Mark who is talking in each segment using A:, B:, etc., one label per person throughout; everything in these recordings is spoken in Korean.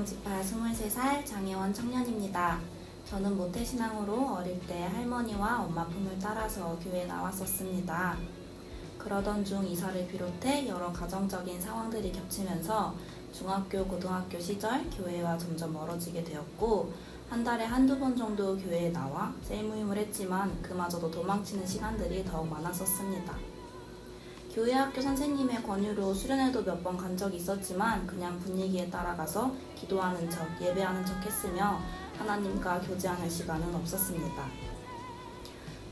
A: 가정집화 23살 장혜원 청년입니다. 저는 모태신앙으로 어릴 때 할머니와 엄마 품을 따라서 교회에 나왔었습니다. 그러던 중 이사를 비롯해 여러 가정적인 상황들이 겹치면서 중학교, 고등학교 시절 교회와 점점 멀어지게 되었고 한 달에 한두 번 정도 교회에 나와 셀 모임을 했지만 그마저도 도망치는 시간들이 더욱 많았었습니다. 교회 학교 선생님의 권유로 수련회도 몇 번 간 적이 있었지만 그냥 분위기에 따라가서 기도하는 척, 예배하는 척 했으며 하나님과 교제하는 시간은 없었습니다.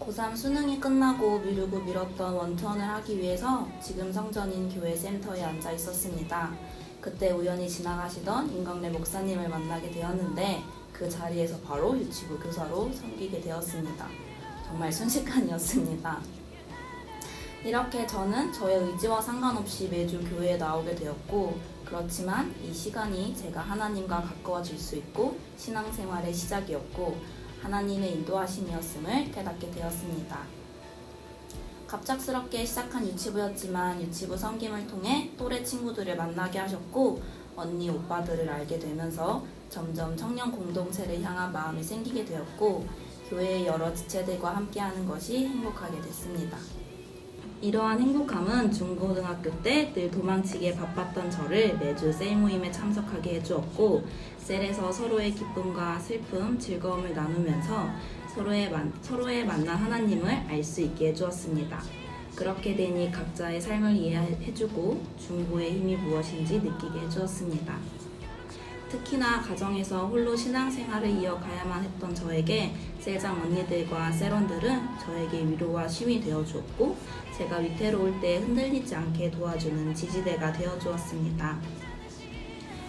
A: 고3 수능이 끝나고 미루고 미뤘던 원투원을 하기 위해서 지금 성전인 교회 센터에 앉아 있었습니다. 그때 우연히 지나가시던 임광래 목사님을 만나게 되었는데 그 자리에서 바로 유치부 교사로 섬기게 되었습니다. 정말 순식간이었습니다. 이렇게 저는 저의 의지와 상관없이 매주 교회에 나오게 되었고, 그렇지만 이 시간이 제가 하나님과 가까워질 수 있고, 신앙생활의 시작이었고, 하나님의 인도하심이었음을 깨닫게 되었습니다. 갑작스럽게 시작한 유치부였지만 유치부 섬김을 통해 또래 친구들을 만나게 하셨고, 언니, 오빠들을 알게 되면서 점점 청년 공동체를 향한 마음이 생기게 되었고, 교회의 여러 지체들과 함께하는 것이 행복하게 됐습니다. 이러한 행복함은 중고등학교 때 늘 도망치기에 바빴던 저를 매주 셀 모임에 참석하게 해주었고 셀에서 서로의 기쁨과 슬픔, 즐거움을 나누면서 서로의, 만, 서로의 만난 하나님을 알 수 있게 해주었습니다. 그렇게 되니 각자의 삶을 이해해주고 중고의 힘이 무엇인지 느끼게 해주었습니다. 특히나 가정에서 홀로 신앙생활을 이어가야만 했던 저에게 셀장 언니들과 세런들은 저에게 위로와 힘이 되어주었고 제가 위태로울 때 흔들리지 않게 도와주는 지지대가 되어주었습니다.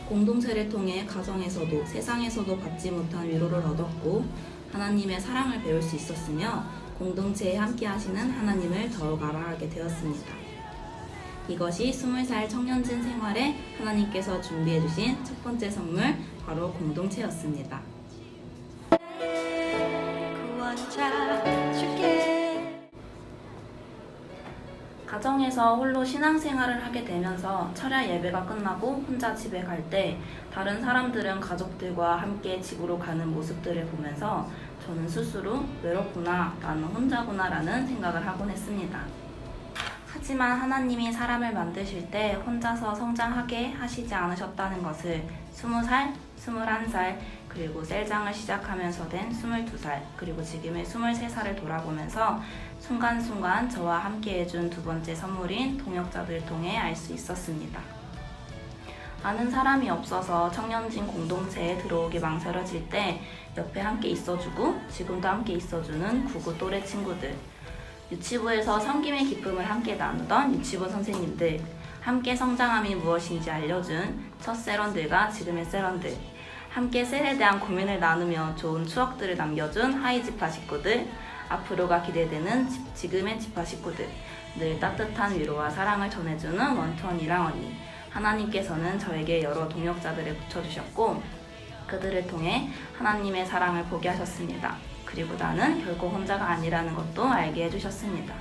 A: 공동체를 통해 가정에서도 세상에서도 받지 못한 위로를 얻었고 하나님의 사랑을 배울 수 있었으며 공동체에 함께 하시는 하나님을 더욱 알아가게 되었습니다. 이것이 20살 청년진 생활에 하나님께서 준비해 주신 첫 번째 선물 바로 공동체였습니다. 가정에서 홀로 신앙생활을 하게 되면서 철야 예배가 끝나고 혼자 집에 갈 때 다른 사람들은 가족들과 함께 집으로 가는 모습들을 보면서 저는 스스로 외롭구나, 나는 혼자구나 라는 생각을 하곤 했습니다. 하지만 하나님이 사람을 만드실 때 혼자서 성장하게 하시지 않으셨다는 것을 20살, 21살, 그리고 셀장을 시작하면서 된 22살, 그리고 지금의 23살을 돌아보면서 순간순간 저와 함께 해준 두 번째 선물인 동역자들을 통해 알 수 있었습니다. 아는 사람이 없어서 청년진 공동체에 들어오기 망설여질 때 옆에 함께 있어주고 지금도 함께 있어주는 구구 또래 친구들, 유치부에서 섬김의 기쁨을 함께 나누던 유치부 선생님들, 함께 성장함이 무엇인지 알려준 첫 세런들과 지금의 세런들, 함께 셀에 대한 고민을 나누며 좋은 추억들을 남겨준 하이 지파 식구들, 앞으로가 기대되는 지- 지금의 지파 식구들, 늘 따뜻한 위로와 사랑을 전해주는 원투원 이랑 언니, 하나님께서는 저에게 여러 동역자들을 붙여주셨고, 그들을 통해 하나님의 사랑을 보게 하셨습니다. 그리고 나는 결코 혼자가 아니라는 것도 알게 해주셨습니다.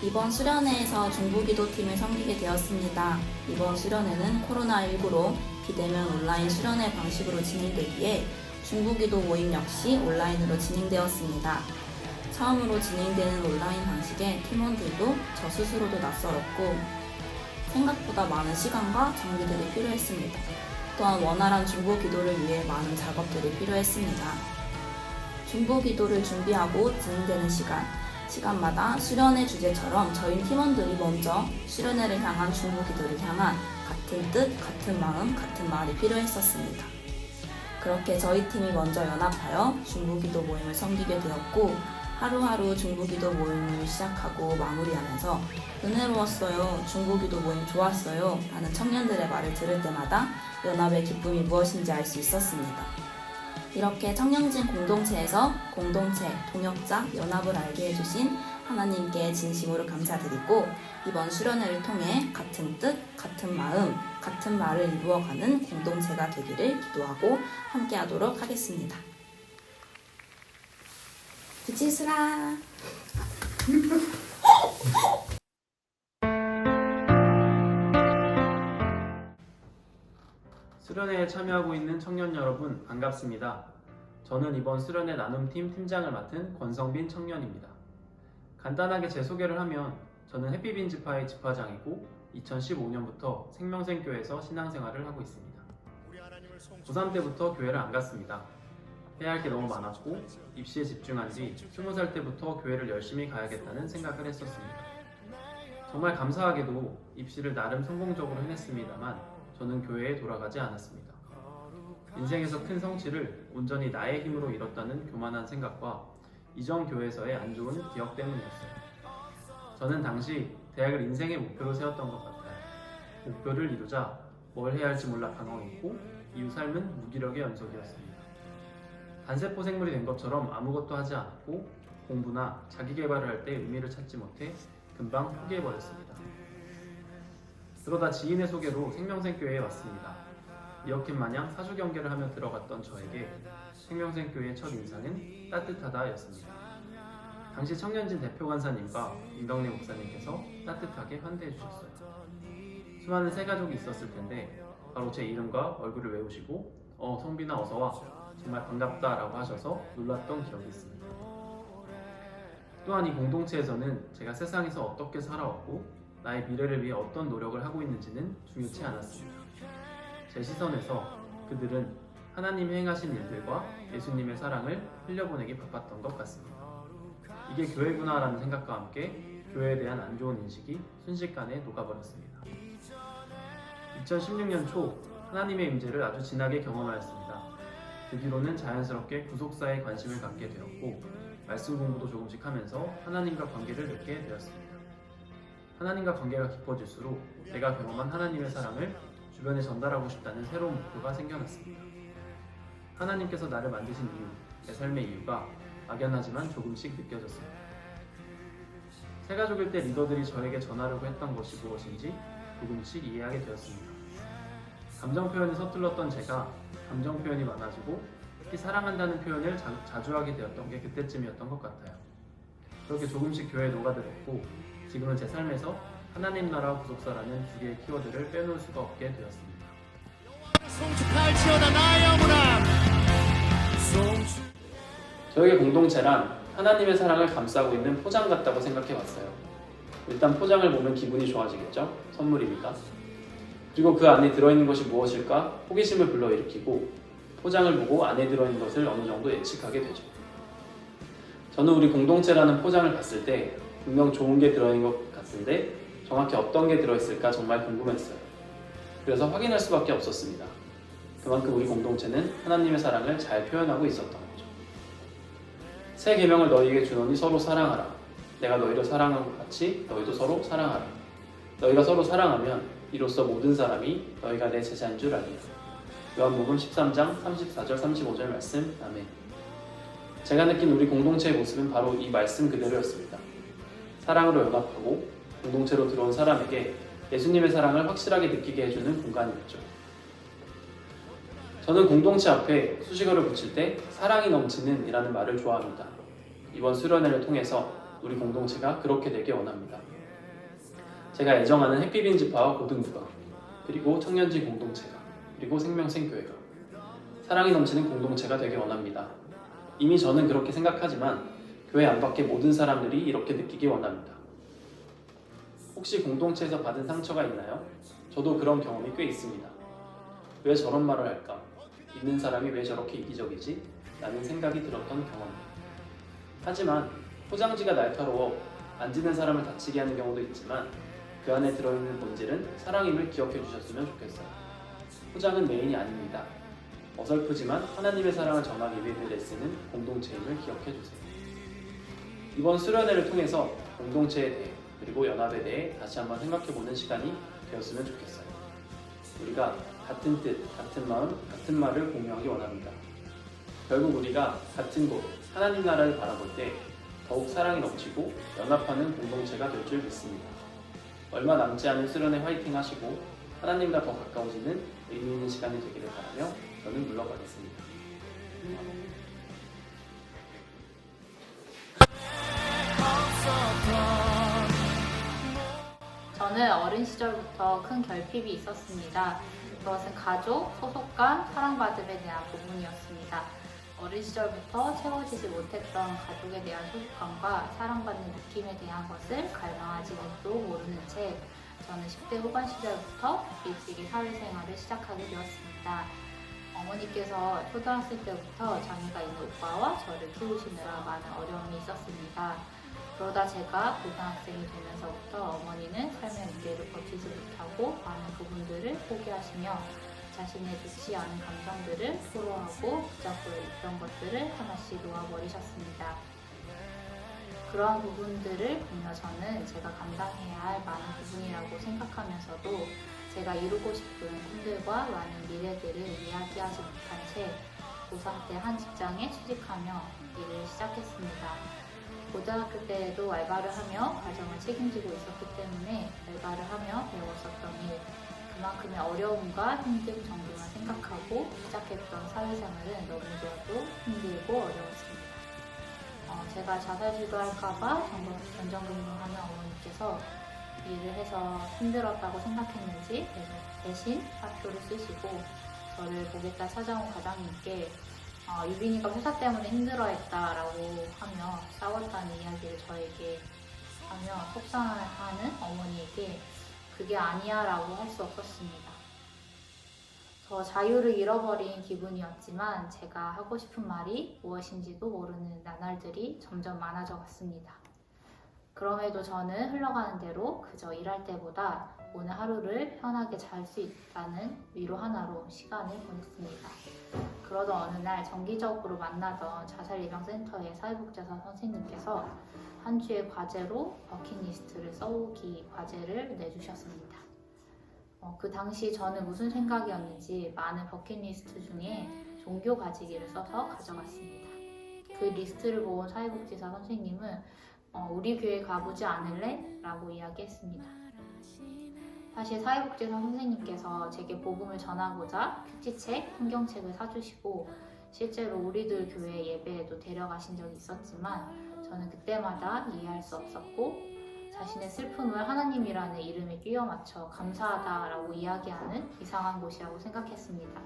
A: 이번 수련회에서 중부기도팀을 섬기게 되었습니다. 이번 수련회는 코로나19로 비대면 온라인 수련회 방식으로 진행되기에 중부기도 모임 역시 온라인으로 진행되었습니다. 처음으로 진행되는 온라인 방식에 팀원들도 저 스스로도 낯설었고 생각보다 많은 시간과 장비들이 필요했습니다. 또한 원활한 중보 기도를 위해 많은 작업들이 필요했습니다. 중보 기도를 준비하고 진행되는 시간, 시간마다 수련회 주제처럼 저희 팀원들이 먼저 수련회를 향한 중보 기도를 향한 같은 뜻, 같은 마음, 같은 말이 필요했었습니다. 그렇게 저희 팀이 먼저 연합하여 중보 기도 모임을 섬기게 되었고 하루하루 중부기도 모임을 시작하고 마무리하면서 은혜로웠어요. 중부기도 모임 좋았어요. 라는 청년들의 말을 들을 때마다 연합의 기쁨이 무엇인지 알 수 있었습니다. 이렇게 청년진 공동체에서 공동체, 동역자, 연합을 알게 해주신 하나님께 진심으로 감사드리고 이번 수련회를 통해 같은 뜻, 같은 마음, 같은 말을 이루어가는 공동체가 되기를 기도하고 함께하도록 하겠습니다. 부지스라.
B: 수련회에 참여하고 있는 청년 여러분 반갑습니다. 저는 이번 수련회 나눔팀 팀장을 맡은 권성빈 청년입니다. 간단하게 제 소개를 하면 저는 해피빈지파의 집화장이고 2015년부터 생명생교에서 신앙생활을 하고 있습니다. 고3 때부터 교회를 안 갔습니다. 해야 할 게 너무 많았고 입시에 집중한 뒤 20살 때부터 교회를 열심히 가야겠다는 생각을 했었습니다. 정말 감사하게도 입시를 나름 성공적으로 해냈습니다만 저는 교회에 돌아가지 않았습니다. 인생에서 큰 성취를 온전히 나의 힘으로 이뤘다는 교만한 생각과 이전 교회에서의 안 좋은 기억 때문이었어요. 저는 당시 대학을 인생의 목표로 세웠던 것 같아요. 목표를 이루자 뭘 해야 할지 몰라 방황했고 이후 삶은 무기력의 연속이었습니다. 단세포 생물이 된 것처럼 아무것도 하지 않았고 공부나 자기 개발을 할 때 의미를 찾지 못해 금방 포기해버렸습니다. 그러다 지인의 소개로 생명생교회에 왔습니다. 이렇게 마냥 사주 경계를 하며 들어갔던 저에게 생명생교회의 첫 인상은 따뜻하다였습니다. 당시 청년진 대표 간사님과 임덕래 목사님께서 따뜻하게 환대해 주셨어요. 수많은 새 가족이 있었을 텐데 바로 제 이름과 얼굴을 외우시고 어 성빈아 어서 와 정말 반갑다라고 하셔서 놀랐던 기억이 있습니다. 또한 이 공동체에서는 제가 세상에서 어떻게 살아왔고 나의 미래를 위해 어떤 노력을 하고 있는지는 중요치 않았습니다. 제 시선에서 그들은 하나님이 행하신 일들과 예수님의 사랑을 흘려보내기 바빴던 것 같습니다. 이게 교회구나라는 생각과 함께 교회에 대한 안 좋은 인식이 순식간에 녹아버렸습니다. 2016년 초 하나님의 임재를 아주 진하게 경험하였습니다. 그 뒤로는 자연스럽게 구속사에 관심을 갖게 되었고 말씀 공부도 조금씩 하면서 하나님과 관계를 맺게 되었습니다. 하나님과 관계가 깊어질수록 내가 경험한 하나님의 사랑을 주변에 전달하고 싶다는 새로운 목표가 생겨났습니다. 하나님께서 나를 만드신 이유, 내 삶의 이유가 막연하지만 조금씩 느껴졌습니다. 새 가족일 때 리더들이 저에게 전하려고 했던 것이 무엇인지 조금씩 이해하게 되었습니다. 감정 표현이 서툴렀던 제가 감정 표현이 많아지고 특히 사랑한다는 표현을 자, 주 하게 되었던 게 그때쯤이었던 것 같아요. 그렇게 조금씩 교회에 녹아들었고 지금은 제 삶에서 하나님 나라 구속사라는 두 개의 키워드를 빼놓을 수가 없게 되었습니다. 저에게 공동체란 하나님의 사랑을 감싸고 있는 포장 같다고 생각해 봤어요. 일단 포장을 보면 기분이 좋아지겠죠? 선물이니까. 그리고 그 안에 들어있는 것이 무엇일까 호기심을 불러일으키고 포장을 보고 안에 들어있는 것을 어느 정도 예측하게 되죠. 저는 우리 공동체라는 포장을 봤을 때 분명 좋은 게 들어있는 것 같은데 정확히 어떤 게 들어있을까 정말 궁금했어요. 그래서 확인할 수밖에 없었습니다. 그만큼 우리 공동체는 하나님의 사랑을 잘 표현하고 있었던 거죠. 새 계명을 너희에게 주노니 서로 사랑하라. 내가 너희를 사랑한 것 같이 너희도 서로 사랑하라. 너희가 서로 사랑하면 이로써 모든 사람이 너희가 내 제자인 줄 알리라. 요한복음 13장 34절 35절 말씀 아멘. 제가 느낀 우리 공동체의 모습은 바로 이 말씀 그대로였습니다. 사랑으로 연합하고 공동체로 들어온 사람에게 예수님의 사랑을 확실하게 느끼게 해주는 공간이었죠. 저는 공동체 앞에 수식어를 붙일 때 사랑이 넘치는 이라는 말을 좋아합니다. 이번 수련회를 통해서 우리 공동체가 그렇게 되길 원합니다. 제가 애정하는 해피빈 지파와 고등부가 그리고 청년지 공동체가 그리고 생명생교회가 사랑이 넘치는 공동체가 되길 원합니다. 이미 저는 그렇게 생각하지만 교회 안팎의 모든 사람들이 이렇게 느끼기 원합니다. 혹시 공동체에서 받은 상처가 있나요? 저도 그런 경험이 꽤 있습니다. 왜 저런 말을 할까? 있는 사람이 왜 저렇게 이기적이지? 라는 생각이 들었던 경험입니다. 하지만 포장지가 날카로워 만지는 사람을 다치게 하는 경우도 있지만 그 안에 들어있는 본질은 사랑임을 기억해 주셨으면 좋겠어요. 포장은 메인이 아닙니다. 어설프지만 하나님의 사랑을 전하기 위해 늘 애쓰는 공동체임을 기억해 주세요. 이번 수련회를 통해서 공동체에 대해 그리고 연합에 대해 다시 한번 생각해 보는 시간이 되었으면 좋겠어요. 우리가 같은 뜻, 같은 마음, 같은 말을 공유하기 원합니다. 결국 우리가 같은 곳, 하나님 나라를 바라볼 때 더욱 사랑이 넘치고 연합하는 공동체가 될 줄 믿습니다. 얼마 남지 않은 수련회 화이팅 하시고 하나님과 더 가까워지는 의미 있는 시간이 되기를 바라며 저는 물러가겠습니다.
C: 저는 어린 시절부터 큰 결핍이 있었습니다. 그것은 가족, 소속감, 사랑받음에 대한 부분이었습니다. 어린 시절부터 채워지지 못했던 가족에 대한 소속감과 사랑받는 느낌에 대한 것을 갈망하지도 모르는 채 저는 10대 후반 시절부터 일찍이 사회생활을 시작하게 되었습니다. 어머니께서 초등학생 때부터 장애가 있는 오빠와 저를 키우시느라 많은 어려움이 있었습니다. 그러다 제가 고등학생이 되면서부터 어머니는 삶의 무게를 버티지 못하고 많은 부분들을 포기하시며 자신의 좋지 않은 감정들을 토로하고 붙잡고 있던 것들을 하나씩 놓아버리셨습니다. 그러한 부분들을 보며 저는 제가 감당해야 할 많은 부분이라고 생각하면서도 제가 이루고 싶은 꿈들과 많은 미래들을 이야기하지 못한 채 고3 때 한 직장에 취직하며 일을 시작했습니다. 고등학교 때에도 알바를 하며 가정을 책임지고 있었기 때문에 알바를 하며 배웠었던 일, 그만큼의 어려움과 힘듦 정도만 생각하고 시작했던 사회생활은 너무나도 힘들고 어려웠습니다. 어, 제가 자살 시도 할까봐 전전긍긍하는 어머니께서 일을 해서 힘들었다고 생각했는지 대신 사표를 쓰시고 저를 보겠다 찾아온 과장님께 어, 유빈이가 회사 때문에 힘들어했다라고 하며 싸웠다는 이야기를 저에게 하며 속상해하는 어머니에게 그게 아니야 라고 할 수 없었습니다. 저 자유를 잃어버린 기분이었지만 제가 하고 싶은 말이 무엇인지도 모르는 나날들이 점점 많아져 갔습니다. 그럼에도 저는 흘러가는 대로 그저 일할 때보다 오늘 하루를 편하게 잘 수 있다는 위로 하나로 시간을 보냈습니다. 그러던 어느 날 정기적으로 만나던 자살예방센터의 사회복지사 선생님께서 한 주의 과제로 버킷리스트를 써오기 과제를 내주셨습니다. 어, 그 당시 저는 무슨 생각이었는지 많은 버킷리스트 중에 종교 가지기를 써서 가져갔습니다. 그 리스트를 본 사회복지사 선생님은 어, 우리 교회 가보지 않을래? 라고 이야기했습니다. 사실 사회복지사 선생님께서 제게 복음을 전하고자 큐티책, 성경책을 사주시고 실제로 우리들 교회 예배에도 데려가신 적이 있었지만 저는 그때마다 이해할 수 없었고 자신의 슬픔을 하나님이라는 이름에 끼워 맞춰 감사하다라고 이야기하는 이상한 곳이라고 생각했습니다.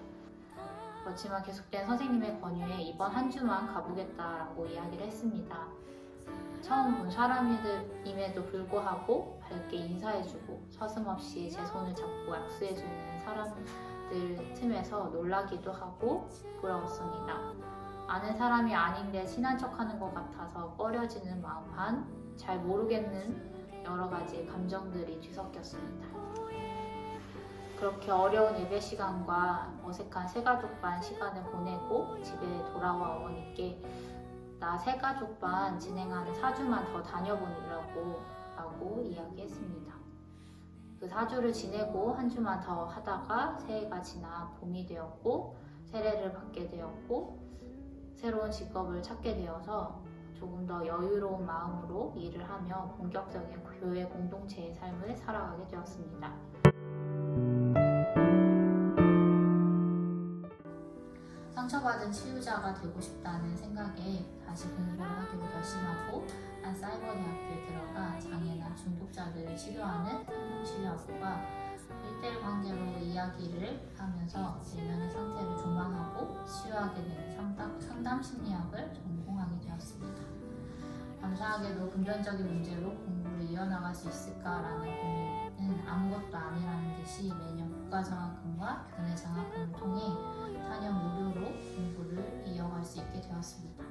C: 그렇지만 계속된 선생님의 권유에 이번 한 주만 가보겠다라고 이야기를 했습니다. 처음 본 사람임에도 불구하고 밝게 인사해주고 서슴없이 제 손을 잡고 약수해주는 사람들 틈에서 놀라기도 하고 부러웠습니다. 아는 사람이 아닌데 친한 척하는 것 같아서 꺼려지는 마음 반, 잘 모르겠는 여러 가지 감정들이 뒤섞였습니다. 그렇게 어려운 예배 시간과 어색한 새가족반 시간을 보내고 집에 돌아와 어머니께 나 새가족반 진행하는 4주만 더 다녀보려고 라고 이야기했습니다. 그 4주를 지내고 한 주만 더 하다가 새해가 지나 봄이 되었고 세례를 받게 되었고 새로운 직업을 찾게 되어서 조금 더 여유로운 마음으로 일을 하며 본격적인 교회 공동체의 삶을 살아가게 되었습니다. 상처받은 치유자가 되고 싶다는 생각에 다시 공부를 하기로 결심하고 한 사이버 대학교에 들어가 장애나 중독자들을 치료하는 행동치료학과 1대1 관계로 이야기를 하면서 내면의 상태를 조망하고 치유하게 되는 상담, 상담 심리학을 전공하게 되었습니다. 감사하게도 금전적인 문제로 공부를 이어나갈 수 있을까라는 고민은 아무것도 아니라는 듯이 매년 국가장학금과 교내 장학금을 통해 4년 무료로 공부를 이어갈 수 있게 되었습니다.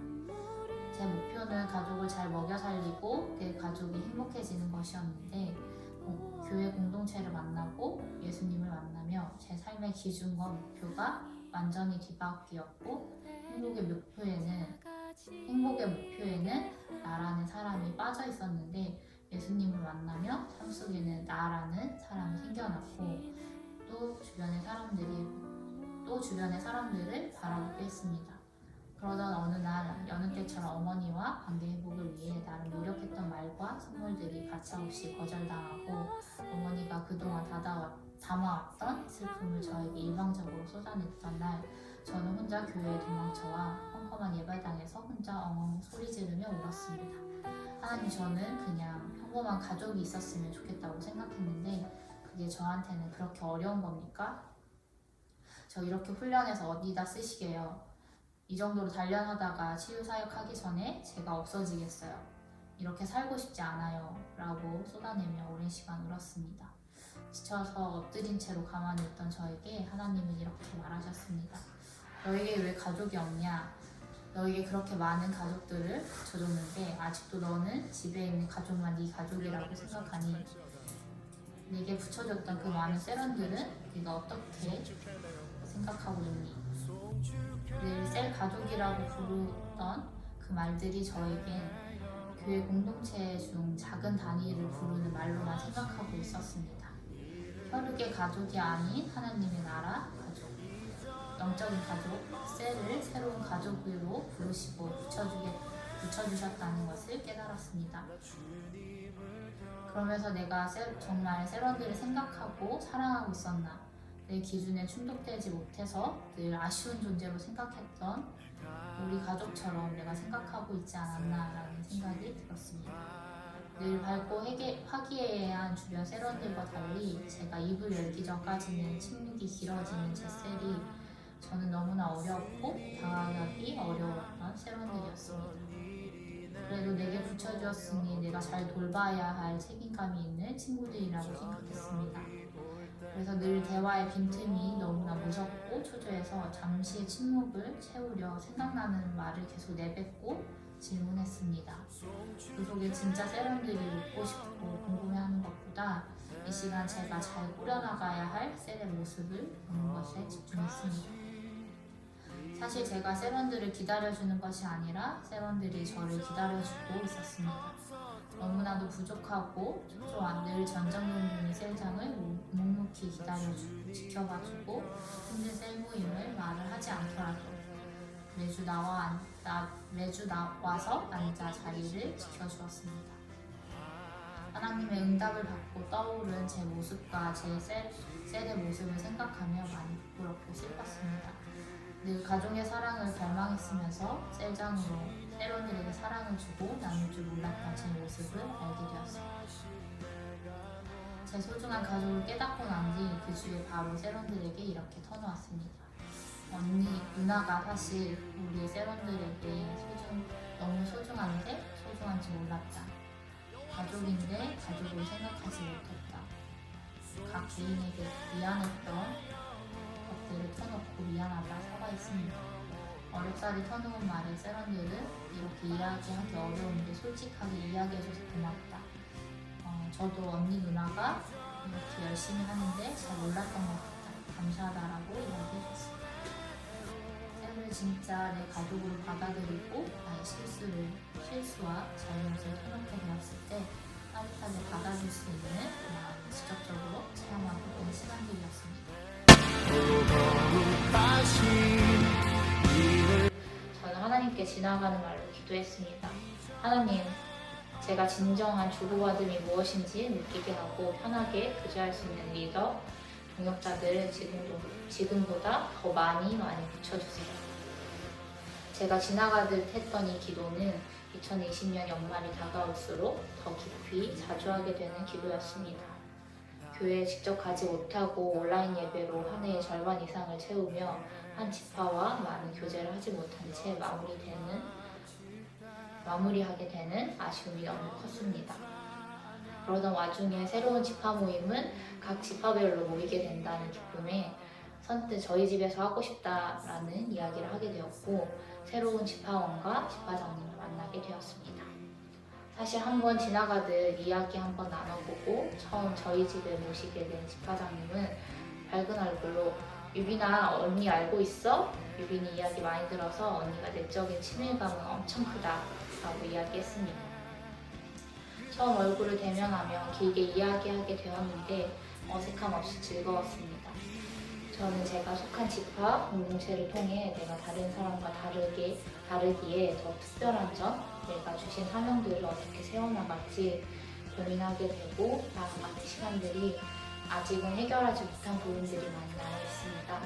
C: 제 목표는 가족을 잘 먹여 살리고 그 가족이 행복해지는 것이었는데 어, 교회 공동체를 만나고 예수님을 만나며 제 삶의 기준과 목표가 완전히 뒤바뀌었고 행복의 목표에는 행복의 목표에는 나라는 사람이 빠져 있었는데 예수님을 만나며 삶 속에는 나라는 사람이 생겨났고 또 주변의 사람들이 또 주변의 사람들을 바라보게 했습니다. 그러던 어느 날 여느 때처럼 어머니와 관계 회복을 위해 나름 노력했던 말과 선물들이 가차없이 거절당하고 어머니가 그동안 닫아왔, 담아왔던 슬픔을 저에게 일방적으로 쏟아냈던 날 저는 혼자 교회에 도망쳐와 컴컴한 예배당에서 혼자 엉엉 소리 지르며 울었습니다. 하나님 저는 그냥 평범한 가족이 있었으면 좋겠다고 생각했는데 그게 저한테는 그렇게 어려운 겁니까? 저 이렇게 훈련해서 어디다 쓰시게요? 이 정도로 단련하다가 치유사역하기 전에 제가 없어지겠어요. 이렇게 살고 싶지 않아요. 라고 쏟아내며 오랜 시간 울었습니다. 지쳐서 엎드린 채로 가만히 있던 저에게 하나님은 이렇게 말하셨습니다. 너에게 왜 가족이 없냐? 너에게 그렇게 많은 가족들을 붙여줬는데 아직도 너는 집에 있는 가족만 네 가족이라고 생각하니 내게 붙여줬던 그 많은 세런들은 네가 어떻게 생각하고 있니? 늘 셀 가족이라고 부르던 그 말들이 저에겐 교회 공동체 중 작은 단위를 부르는 말로만 생각하고 있었습니다. 혈육의 가족이 아닌 하나님의 나라 가족, 영적인 가족, 셀을 새로운 가족으로 부르시고 붙여주게 붙여주셨다는 것을 깨달았습니다. 그러면서 내가 세- 정말 세런들을 생각하고 사랑하고 있었나? 내 기준에 충족되지 못해서 늘 아쉬운 존재로 생각했던 우리 가족처럼 내가 생각하고 있지 않았나라는 생각이 들었습니다. 늘 밝고 회개, 화기애애한 주변 세런들과 달리 제가 입을 열기 전까지는 침묵이 길어지는 제 셀이 저는 너무나 어렵고 다가가기 어려웠던 세런들이었습니다. 그래도 내게 붙여주었으니 내가 잘 돌봐야 할 책임감이 있는 친구들이라고 생각했습니다. 대화의 빈틈이 너무나 무섭고 초조해서 잠시 침묵을 채우려 생각나는 말을 계속 내뱉고 질문했습니다. 그 속에 진짜 세련들이 묻고 싶고 궁금해하는 것보다 이 시간 제가 잘 꾸려나가야 할 셀의 모습을 보는 것에 집중했습니다. 사실 제가 세런들을 기다려주는 것이 아니라 세런들이 저를 기다려주고 있었습니다. 너무나도 부족하고 초조한 늘 전전긍긍이 셀장을 묵- 묵묵히 기다려주고 지켜봐주고 힘든 셀 모임을 말을 하지 않더라도 매주 나와 안- 나, 매주 나와서 앉아 자리를 지켜주었습니다. 하나님의 응답을 받고 떠오른 제 모습과 제 셀, 셀의 모습을 생각하며 많이 부끄럽고 슬펐습니다. 늘 가족의 사랑을 갈망했으면서 셀장으로 세론들에게 사랑을 주고 나눌 줄 몰랐던 제 모습을 알게 되었습니다. 제 소중한 가족을 깨닫고 난 뒤 그 주에 바로 세론들에게 이렇게 터놓았습니다. 언니, 누나가 사실 우리 세론들에게 소중, 너무 소중한데 소중한지 몰랐다. 가족인데 가족을 생각하지 못했다. 각 개인에게 미안했던 것들을 터놓고 미안하다 사과했습니다. 어렵사리 터놓은 말에 세런들은 이렇게 이야기하기 어려운데 솔직하게 이야기해줘서 고맙다. 어, 저도 언니 누나가 이렇게 열심히 하는데 잘 몰랐던 것 같다. 감사하다라고 이야기해줬습니다. 쌤을 진짜 내 가족으로 받아들이고 나의 실수를 실수와 잘못을 터놓게 되었을 때 따뜻하게 받아줄 수 있는 마음을 직접적으로 체험하고 있는 시간들이었습니다. 하나님께 지나가는 말로 기도했습니다. 하나님, 제가 진정한 주고받음이 무엇인지 느끼게 하고 편하게 교제할 수 있는 리더, 동역자들을 지금도, 지금보다 더 많이 많이 붙여주세요. 제가 지나가듯 했던 이 기도는 2020년 연말이 다가올수록 더 깊이 자주 하게 되는 기도였습니다. 교회에 직접 가지 못하고 온라인 예배로 한 해의 절반 이상을 채우며 한 지파와 많은 교제를 하지 못한 채 마무리되는 마무리하게 되는 아쉬움이 너무 컸습니다. 그러던 와중에 새로운 지파 모임은 각 지파별로 모이게 된다는 기쁨에 선뜻 저희 집에서 하고 싶다라는 이야기를 하게 되었고 새로운 지파원과 지파장님을 만나게 되었습니다. 사실 한번 지나가듯 이야기 한번 나눠보고 처음 저희 집에 모시게 된 지파장님은 밝은 얼굴로 유빈아 언니 알고 있어? 유빈이 이야기 많이 들어서 언니가 내적인 친밀감은 엄청 크다 라고 이야기했습니다. 처음 얼굴을 대면하며 길게 이야기하게 되었는데 어색함 없이 즐거웠습니다. 저는 제가 속한 집화 공동체를 통해 내가 다른 사람과 다르게 다르기에 더 특별한 점, 내가 주신 사명들을 어떻게 세워나갈지 고민하게 되고 나아가는 시간들이 아직은 해결하지 못한 부분들이 많이 남아 있습니다.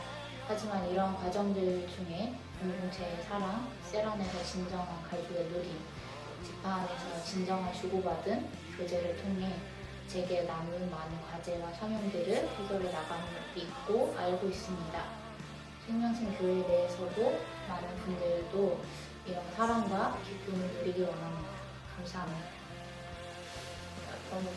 C: 하지만 이런 과정들 중에 공동체의 사랑, 세란에서 진정한 갈구의 누림, 집화 안에서 진정한 주고받은 교제를 통해 제게 남은 많은 과제와 사명들을 해결해 나감을 믿고 알고 있습니다. 생명생 교회 내에서도 많은 분들도 이런 사랑과 기쁨을 누리기 원합니다. 감사합니다. 너무